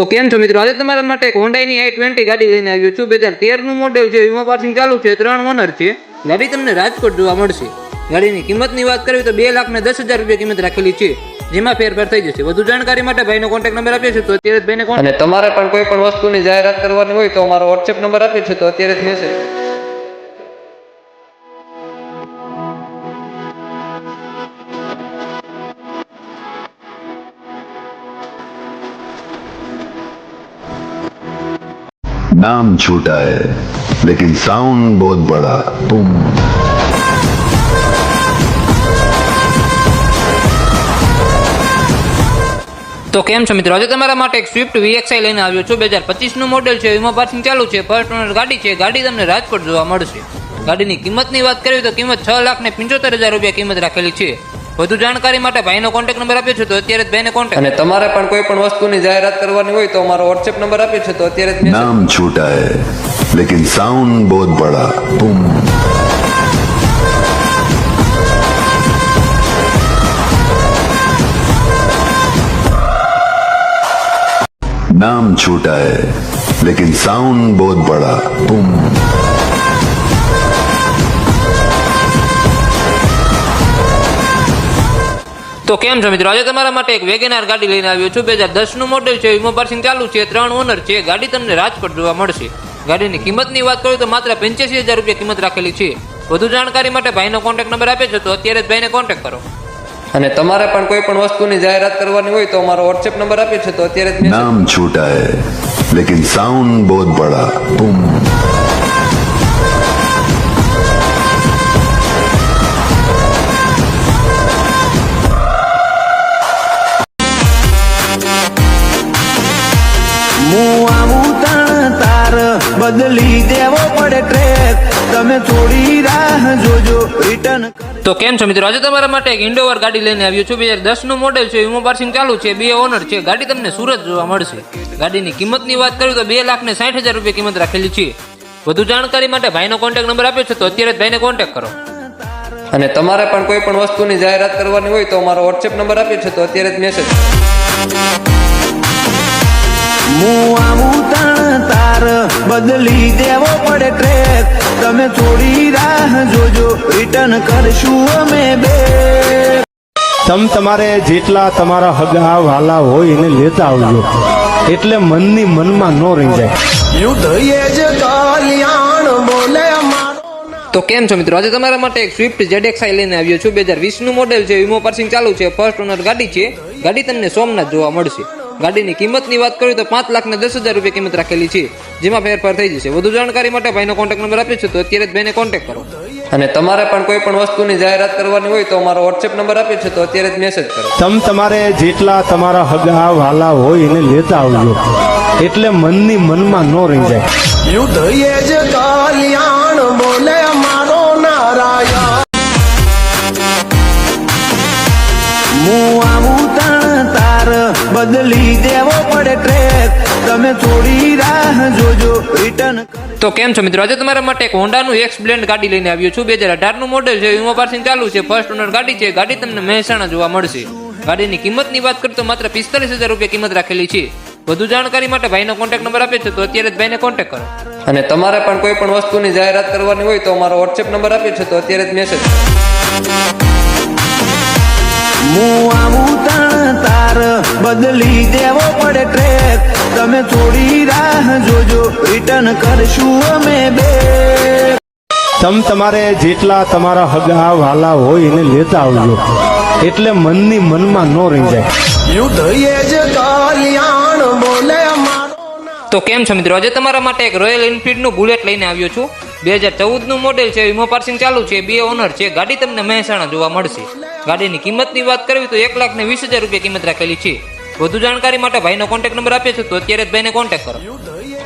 તો કેમ છો મિત્રો? આજે તમારા માટે એક હોન્ડાઈની આઈ ટ્વેન્ટી ગાડી લઈને આવ્યો છું. બે હજાર તેરનું મોડેલ છે. વીમા પાસિંગ ચાલુ છે. ત્રણ ઓનર છે. ગાડી તમને રાજકોટ જોવા મળશે. ગાડીની કિંમતની વાત કરવી તો બે લાખ ને દસ હજાર રૂપિયા કિંમત રાખેલી છે. જેમાં ફેરફાર થઈ જશે. વધુ જાણકારી માટે ભાઈનો કોન્ટેક્ટ નંબર આપ્યો છે તો અત્યારે ભાઈને અને તમારે પણ કોઈ પણ વસ્તુની જાહેરાત કરવાની હોય તો અમારો વોટ્સએપ નંબર આપ્યો છે તો અત્યારે જ મેસેજ नाम छोटा है लेकिन साउंड बहुत बड़ा तुम તો કેમ છો મિત્રો આજે તમારા માટે એક સ્વિફ્ટ વીએક્સઆઈ લઈને આવ્યો છું બે હજાર પચીસનું મોડેલ છે વીમા પાસિંગ ચાલુ છે ફર્સ્ટ ઓનર ગાડી છે ગાડી તમને રાજકોટ જોવા મળશે ગાડીની કિંમતની વાત કરવી તો કિંમત છ લાખ ને પંચોતેર હજાર રૂપિયા કિંમત રાખેલી છે વધુ જાણકારી માટે ભાઈનો કોન્ટેક્ટ નંબર આપ્યો છે તો અત્યારે જ ભાઈને કોન્ટેક્ટ અને તમારે પણ કોઈ પણ વસ્તુની જાહેરાત કરવાની હોય તો અમારો વોટ્સએપ નંબર આપ્યો છે તો અત્યારે જ મેસેજ नाम छोटा है लेकिन साउंड बहुत बड़ा तुम नाम छोटा है लेकिन साउंड बहुत बड़ा तुम તો કેમ છો મિત્રો? આજે તમારા માટે એક વેગેનાર ગાડી લઈને આવ્યો છું. બે હજાર દસનું મોડેલ છે વીમો પાર્સિંગ ચાલુ છે ત્રણ ઓનર છે. ગાડી તમને રાજકોટ જોવા મળશે. ગાડીની કિંમતની વાત કરું તો માત્ર પંચ્યાસી હજાર રૂપિયા કિંમત રાખેલી છે. વધુ જાણકારી માટે ભાઈનો કોન્ટેક્ટ નંબર આપે છે તો અત્યારે જ ભાઈને કોન્ટેક્ટ કરો. અને તમારે પણ કોઈ પણ વસ્તુની જાહેરાત કરવાની હોય તો અમારો WhatsApp નંબર આપે છે તો અત્યારે જ નામ છૂટા લેકિન સાઉન્ડ બહુત બડા બૂમ. બદલી દેવો પડે ટ્રેક તમે થોડી રાહ જોજો રિટર્ન તો કેમ છો મિત્રો? આજે તમારા માટે એક ઇન્ડોવર ગાડી લઈને આવ્યો છું. બે હજાર દસનું મોડેલ છે વીમો પાર્સિંગ ચાલુ છે બે ઓનર છે. ગાડી તમને સુરત જોવા મળશે. ગાડીની કિંમતની વાત કરું તો બે લાખ ને સાઠ હજાર રૂપિયા કિંમત રાખેલી છે. વધુ જાણકારી માટે ભાઈનો કોન્ટેક્ટ નંબર આપ્યો છે તો અત્યારે જ ભાઈને કોન્ટેક્ટ કરો. અને તમારે પણ કોઈ પણ વસ્તુની જાહેરાત કરવાની હોય તો અમારો વોટ્સએપ નંબર આપ્યો છે તો અત્યારે જ મેસેજ મુઆ તણ તાર બદલી દેવો પડે ટ્રેક. તમે થોડી રાહ જોજો રિટર્ન કરશું અમે બે. તમ તમારે જેટલા તમારા હગા વાલા હોય એને લેતા આવજો. એટલે મનની મનમાં ન રહી જાય. યુદ્ધ એ જ કલ્યાણ બોલે તો કેમ છો મિત્રો? આજે તમારા માટે એક સ્વિફ્ટ ZXi લઈને આવ્યો છું. બે હજાર વીસનું મોડેલ છે. વીમો પાર્સિંગ ચાલુ છે. ફર્સ્ટ ઓનર ગાડી છે. ગાડી તમને સોમનાથ જોવા મળશે. ગાડીની કિંમતની વાત કરું તો પાંચ લાખ ને દસ હજાર રૂપિયા કિંમત રાખેલી છે જેમાં ફેરફાર થઈ જશે. વધુ જાણકારી માટે ભાઈનો કોન્ટેક્ટ નંબર આપ્યો છે તો અત્યારે જ ભાઈને કોન્ટેક્ટ કરો. અને તમારે પણ કોઈ પણ વસ્તુની જાહેરાત કરવાની હોય તો અમારો વોટ્સએપ નંબર આપ્યો છે તો અત્યારે જ મેસેજ કરો. તમ તમારે જેટલા તમારા હગા વાલા હોય એને લેતા આવજો. એટલે મનની મનમાં ન રહી જાય યુદ્ધ એ જ કલ્યાણ બોલે બદલી દેવો પડે ટ્રેક તમે થોડી રાહ જોજો રિટર્ન તો કેમ છો મિત્રો? આજે તમારા માટે એક હોન્ડાનું એક્સ બ્લેન્ડ ગાડી લઈને આવ્યો છું. બે હજાર અઢારનું મોડેલ છે વીમો પાર્સિંગ ચાલુ છે. ફર્સ્ટ ઓનર ગાડી છે. ગાડી તમને મહેસાણા જોવા મળશે. ગાડીની કિંમતની વાત કરું તો માત્ર પિસ્તાલીસ હજાર રૂપિયા કિંમત રાખેલી છે. વધુ જાણકારી માટે ભાઈનો કોન્ટેક્ટ નંબર આપે છે, તો અત્યારે જ ભાઈને કોન્ટેક્ટ કરો. અને તમારે પણ કોઈ પણ વસ્તુની જાહેરાત કરવાની હોય તો અમારો વોટ્સએપ નંબર આપ્યો છે, તો અત્યારે જ મેસેજ તણ તાર બદલી દેવો પડે ટ્રેક તમે થોડી રાહ જોજો રિટર્ન કરશું અમે બે. તમ તમારે જેટલા તમારા હગા વાલા હોય એને લેતા આવજો. એટલે મનની મનમાં ન રહી જાય યુદ્ધ જ કલ્યાણ બોલે તો કેમ છો મિત્રો? આજે તમારા માટે એક રોયલ એનફિલ્ડનું બુલેટ લઈને આવ્યો છું. બે હજાર ચૌદનું મોડેલ છે વીમો પાર્સિંગ ચાલુ છે બે ઓનર છે ગાડી તમને મહેસાણા જોવા મળશે. ગાડીની કિંમતની વાત કરવી તો એક લાખ ને વીસ હજાર રૂપિયા કિંમત રાખેલી છે. વધુ જાણકારી માટે ભાઈનો કોન્ટેક્ટ નંબર આપ્યો છે તો અત્યારે જ ભાઈને કોન્ટેક્ટ કરો.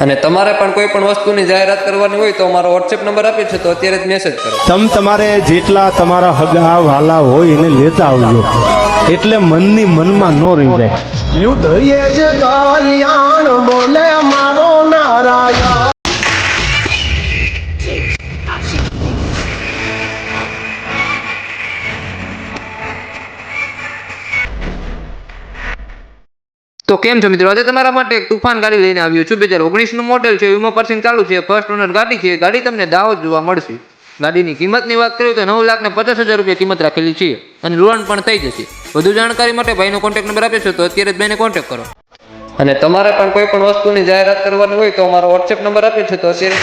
અને તમારે પણ કોઈ પણ વસ્તુની જાહેરાત કરવાની હોય તો અમારો વોટ્સએપ નંબર આપ્યો છે તો અત્યારે જ મેસેજ કરો. તમ તમારે જેટલા તમારા હગા વાલા હોય એને લેતા આવજો. એટલે મનની મનમાં ન રહી જાય યુદ્ધ એ જ કલ્યાણ બોલે મારો નારાયણ તો કેમ છો મિત્રો? આજે તમારા માટે એક તુફાન ગાડી લઈને આવ્યો છું. બે હજાર ઓગણીસનું મોડેલ છે, વીમો પર્સિંગ ચાલુ છે. ફર્સ્ટ ઓનર ગાડી છે. ગાડી તમને દાવો જોવા મળશે. ગાડીની કિંમતની વાત કરીએ તો નવ લાખ ને પચાસ હજાર રૂપિયા કિંમત રાખેલી છે અને લોન પણ થઈ જશે. વધુ જાણકારી માટે ભાઈનો કોન્ટેક્ટ નંબર આપ્યો છે તો અત્યારે જ ભાઈને કોન્ટેક્ટ કરો. અને તમારે પણ કોઈ પણ વસ્તુની જાહેરાત કરવાની હોય તો અમારો વોટ્સએપ નંબર આપ્યો છે તો અત્યારે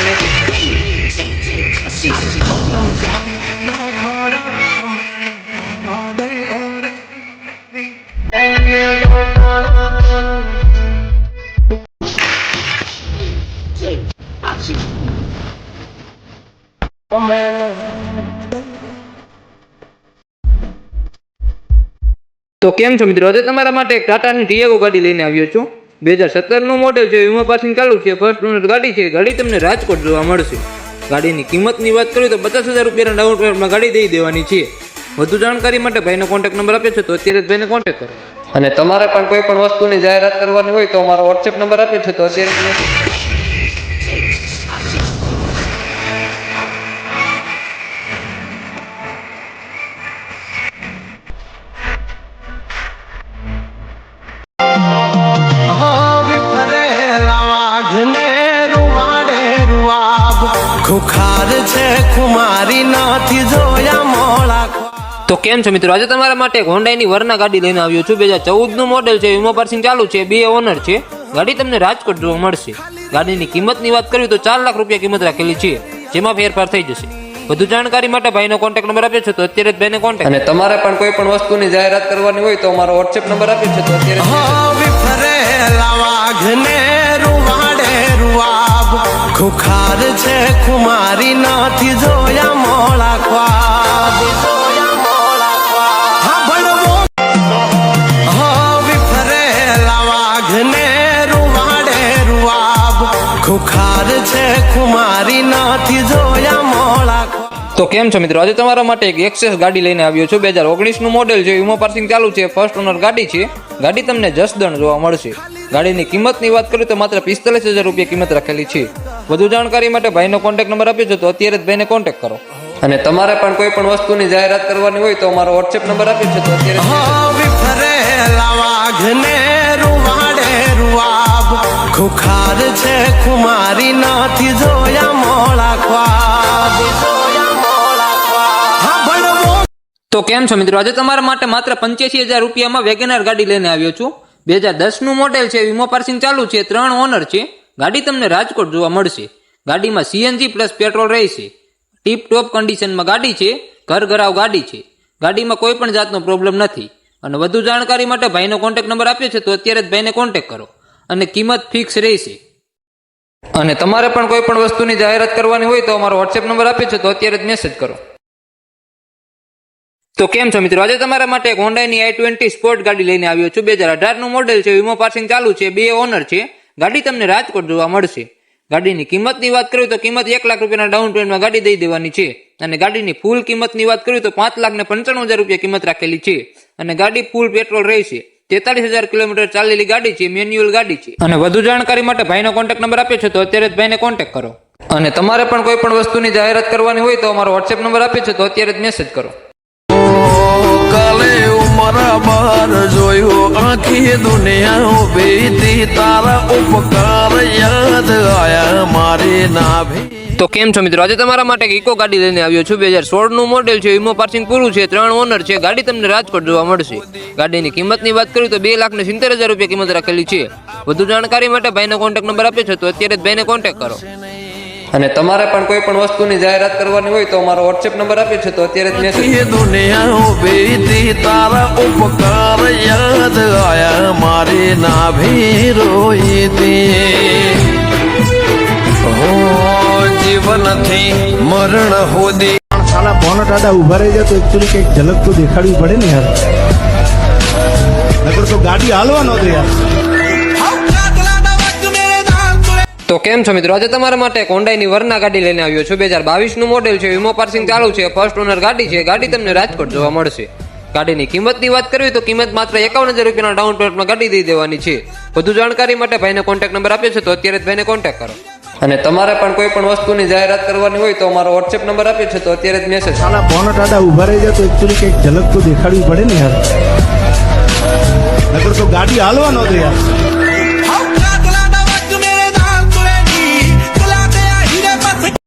તો કેમ છો મિત્રો? આજે તમારા માટે એક ટાટાની ટીએગો ગાડી લઈને આવ્યો છું. બે હજાર સત્તરનું મોડેલ છે વીમા પાસિંગ ચાલુ છે. ફર્સ્ટ ઓનર ગાડી છે, ગાડી તમને રાજકોટ જોવા મળશે. ગાડીની કિંમતની વાત કરીએ તો પચાસ હજાર રૂપિયાના ડાઉન પેમેન્ટમાં ગાડી દઈ દેવાની છે. વધુ જાણકારી માટે ભાઈનો કોન્ટેક્ટ નંબર આપ્યો છે, તો અત્યારે જ ભાઈને કોન્ટેક્ટ કરો. અને તમારે પણ કોઈ પણ વસ્તુની જાહેરાત કરવાની હોય તો અમારો વોટ્સએપ નંબર આપ્યો છે, તો અત્યારે ખુખાર છે કુમારી નથી જોયા મોળા. તો કેમ છો મિત્રો? આજે તમારા માટે હોન્ડાઈની હોન્ડાની વરના ગાડી લઈને આવ્યો છું. બે હજાર ચૌદનું મોડેલ છે. વીમો પાર્સિંગ ચાલુ છે. બે ઓનર છે. ગાડી તમને રાજકોટ જોવા મળશે. ગાડીની કિંમતની વાત કરવી તો ચાર લાખ રૂપિયા કિંમત રાખેલી છે. જેમાં ફેરફાર થઈ જશે. વધુ જાણકારી માટે ભાઈનો કોન્ટેક્ટ નંબર આપ્યો છે તો અત્યારે જ ભાઈને કોન્ટેક્ટ અને તમારે પણ કોઈ પણ વસ્તુની જાહેરાત કરવાની હોય તો અમારો વોટ્સએપ નંબર આપ્યો છે તો અત્યારે ખુખાર છે કુમારી નથી જોયા મોળા ખ્વાબ. ખુખાર છે કુમારી નથી જોયા તો કેમ છો મિત્રો? આજે તમારા માટે એક એક્સેસ ગાડી લઈને આવ્યો છું. બે હજાર ઓગણીસનું મોડેલ છે. વીમો પાર્સિંગ ચાલુ છે. ફર્સ્ટ ઓનર ગાડી છે. ગાડી તમને જસદણ જોવા મળશે. ગાડીની કિંમતની વાત કરું તો માત્ર પિસ્તાલીસ હજાર રૂપિયા કિંમત રાખેલી છે. વધુ જાણકારી માટે ભાઈનો કોન્ટેક્ટ નંબર આપ્યો છે તો અત્યારે જ ભાઈને કોન્ટેક્ટ કરો. અને તમારે પણ કોઈ પણ વસ્તુની જાહેરાત કરવાની હોય તો અમારો વોટ્સએપ નંબર આપ્યો છે તો અત્યારે ખુખાર છે કુમારી નથી જોયા મોળા ખ્વાબ. તો કેમ છો મિત્રો? આજે તમારા માટે માત્ર પંચ્યાસી હજાર રૂપિયામાં વેગેનાર ગાડી લઈને આવ્યો છું. બે હજાર દસનું મોડેલ છે વીમો પાર્સિંગ ચાલુ છે ત્રણ ઓનર છે. ગાડી તમને રાજકોટ જોવા મળશે. ગાડીમાં સીએનજી પ્લસ પેટ્રોલ રહેશે. ટીપ ટોપ કન્ડિશનમાં ગાડી છે ઘર ઘરાવ ગાડી છે. ગાડીમાં કોઈ પણ જાતનો પ્રોબ્લેમ નથી. અને વધુ જાણકારી માટે ભાઈનો કોન્ટેક્ટ નંબર આપ્યો છે, તો અત્યારે જ ભાઈને કોન્ટેક્ટ કરો. અને કિંમત ફિક્સ રહેશે. અને તમારે પણ કોઈ પણ વસ્તુની જાહેરાત કરવાની હોય તો અમારો વોટ્સએપ નંબર આપ્યો છે, તો અત્યારે જ મેસેજ કરો. તો કેમ છો મિત્રો? આજે તમારા માટે એક હોન્ડાની આઈ ટ્વેન્ટી સ્પોર્ટ ગાડી લઈને આવ્યો છું. બે હજાર અઢારનું મોડેલ છે, વીમો પાસિંગ ચાલુ છે, બે ઓનર છે. ગાડી તમને રાજકોટ જોવા મળશે. ગાડીની કિંમતની વાત કરું તો કિંમત એક લાખ રૂપિયાના ડાઉન પેમેન્ટમાં ગાડી દઈ દેવાની છે. અને ગાડીની ફૂલ કિંમતની વાત કરું તો પાંચ લાખ ને પંચાણું હજાર રૂપિયા કિંમત રાખેલી છે. અને ગાડી ફૂલ પેટ્રોલ રહેશે. તેતાલીસ હજાર કિલોમીટર ચાલેલી ગાડી છે મેન્યુઅલ ગાડી છે. અને વધુ જાણકારી માટે ભાઈનો કોન્ટેક્ટ નંબર આપ્યો છે તો અત્યારે જ ભાઈને કોન્ટેક્ટ કરો. અને તમારે પણ કોઈ પણ વસ્તુની જાહેરાત કરવાની હોય તો અમારો વોટ્સએપ નંબર આપ્યો છે તો અત્યારે જ મેસેજ કરો. ઉમર બાર જોયો, આખી દુનિયા ઊભી તારા ઉપકાર યાદ આયા મારી નાભી. તો કેમ છો મિત્રો? આજે તમારા માટે ઇકો ગાડી લઈને આવ્યો છું. બે હજાર સોળનું મોડેલ છે, વીમો પાર્સિંગ પૂરું છે, ત્રણ ઓનર છે. ગાડી તમને રાજકોટ જોવા મળશે. ગાડીની કિંમતની વાત કરું તો બે લાખ ને સિત્તેર હજાર રૂપિયા કિંમત રાખેલી છે. વધુ જાણકારી માટે ભાઈનો કોન્ટેક્ટ નંબર આપ્યો છે, તો અત્યારે જ ભાઈને કોન્ટેક્ટ કરો. અને તમારે પણ કોઈ પણ વસ્તુની જાહેરાત કરવાની હોય તો અમારો વોટ્સએપ નંબર આપ્યો છે તો અત્યારે જ મેસેજ દુનિયા બેતી તારા ઉપકાર યાદ આયા મારી નાભી રોઈતી હો જીવનથી મરણ હોદી. સાલા બોનટ દાદા ઊભા રહી જાય તો એકચુઅલી કંઈક ઝલક તો દેખાડવી પડે ને યાર. નકર તો ગાડી હાલવા નહોતી યાર. તો કેમ છો મિત્રો? આજે તમારા માટે કોન્ડાઈની વરના ગાડી લઈને આવ્યો છું. બે હજાર બાવીસનું મોડેલ છે, વીમો પાર્સિંગ ચાલુ છે ફર્સ્ટ ઓનર ગાડી છે. ગાડી તમને રાજકોટ જોવા મળશે. ગાડીની કિંમતની વાત કરવી તો કિંમત માત્ર એકાવન હજાર રૂપિયાના ડાઉન પેમેન્ટમાં ગાડી દઈ દેવાની છે. વધુ જાણકારી માટે ભાઈને કોન્ટેક્ટ નંબર આપ્યો છે તો અત્યારે જ ભાઈને કોન્ટેક્ટ કરો. અને તમારે પણ કોઈ પણ વસ્તુની જાહેરાત કરવાની હોય તો અમારો વોટ્સએપ નંબર આપ્યો છે તો અત્યારે જ મેસેજ આના બોનટ આડા ઊભા રહી જાય તો એકચ્યુઅલી કંઈક ઝલક તો દેખાડવી પડે ને યાર. નકર તો ગાડી હાલવા ન યાર.